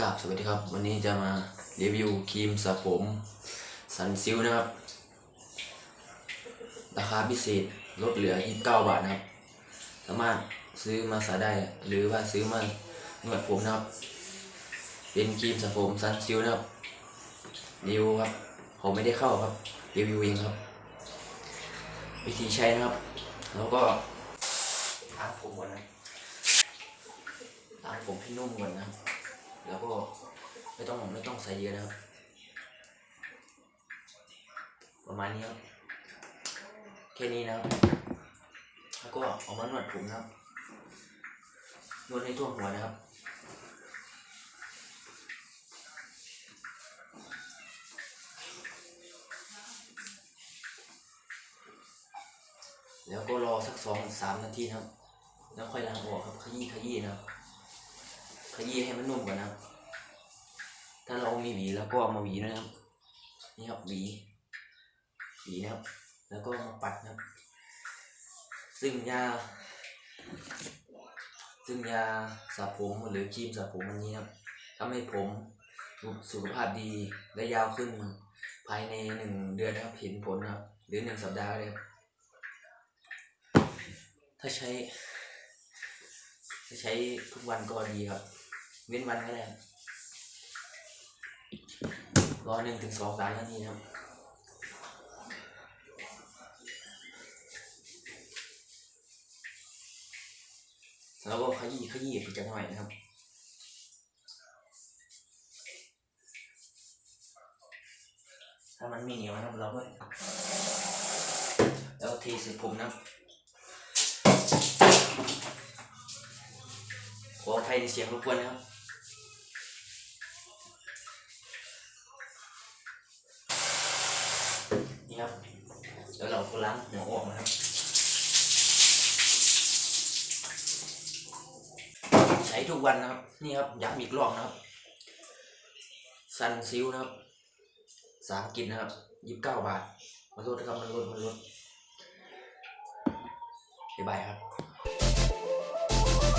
กราบสวัสดีครับ วันนี้จะมารีวิวครีมสระผมสันซิลนะครับ ราคาพิเศษลดเหลือ 29 บาทนะครับ สามารถซื้อมาสระได้ หรือว่าซื้อมานวดผมนะครับ เป็นครีมสระผมสันซิลนะครับรีวิวครับ ผมไม่ได้เข้าครับรีวิวเองครับ วิธีใช้นะครับ แล้วก็ล้างผมก่อนนะล้างผมให้นุ่มก่อนนะครับ แล้วก็ไม่ต้องไม่ต้องใส่เยอะนะครับ ประมาณนี้ครับแค่นี้นะครับแล้วก็เอามานวดผมนะครับนวดให้ทั่วหัวนะครับแล้วก็รอสักสองสามนาทีนะครับ แล้วค่อยล้างออกครับ ขยี้ขยี้นะครับ ขยี้ให้มันนุ่มก่อนนะครับ ถ้าเรามีหวีแล้วก็มาหวีนะครับ นี่ครับหวีหวีนะครับ แล้วก็มาปัดนะครับ ซึ่งยา ซึ่งยาสระผมหรือครีมสระผมอันนี้ครับทำให้ผมสุขภาพดีและยาวขึ้นภายในหนึ่งเดือนนะครับเห็นผลครับ หรือหนึ่งสัปดาห์เลยครับถ้าใช้ ถ้าใช้ทุกวันก็ดีครับ เว้นวันก็ได้ รอหนึ่งถึงสองสามนาทีนะครับแล้วก็ขยี้ขยี้ไปจักหน่อยนะครับถ้ามันไม่เหนียวนะครับเราก็แล้วเทใส่ผมนะขออภัยในเสียงรบกวนนะครับ นี่ครับแล้วเราก็ล้างหัวออกนะครับ ใช้ทุกวันนะครับ นี่ครับย้ำอีกรอบนะครับ ซันซิลนะครับสามกินนะครับยี่สิบเก้าบาท มาลดนะครับ มันลด มันลดบ๊ายบายครับ